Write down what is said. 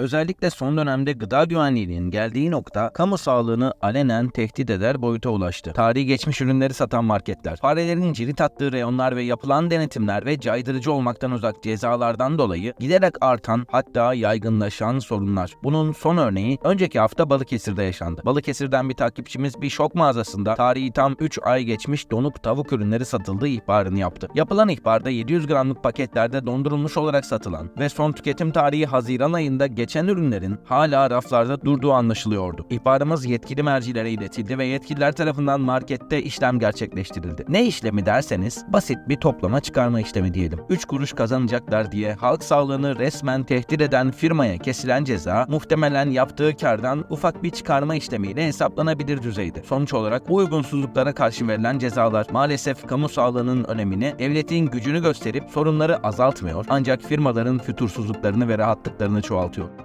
Özellikle son dönemde gıda güvenliğinin geldiği nokta kamu sağlığını alenen tehdit eder boyuta ulaştı. Tarihi geçmiş ürünleri satan marketler, farelerin cirit attığı reyonlar ve yapılan denetimler ve caydırıcı olmaktan uzak cezalardan dolayı giderek artan hatta yaygınlaşan sorunlar. Bunun son örneği önceki hafta Balıkesir'de yaşandı. Balıkesir'den bir takipçimiz bir şok mağazasında tarihi tam 3 ay geçmiş donup tavuk ürünleri satıldığı ihbarını yaptı. Yapılan ihbarda 700 gramlık paketlerde dondurulmuş olarak satılan ve son tüketim tarihi Haziran ayında geçen ürünlerin hala raflarda durduğu anlaşılıyordu. İhbarımız yetkili mercilere iletildi ve yetkililer tarafından markette işlem gerçekleştirildi. Ne işlemi derseniz basit bir toplama çıkarma işlemi diyelim. 3 kuruş kazanacaklar diye halk sağlığını resmen tehdit eden firmaya kesilen ceza muhtemelen yaptığı kardan ufak bir çıkarma işlemiyle hesaplanabilir düzeyde. Sonuç olarak bu uygunsuzluklara karşı verilen cezalar maalesef kamu sağlığının önemini, devletin gücünü gösterip sorunları azaltmıyor ancak firmaların fütursuzluklarını ve rahatlıklarını çoğaltıyor.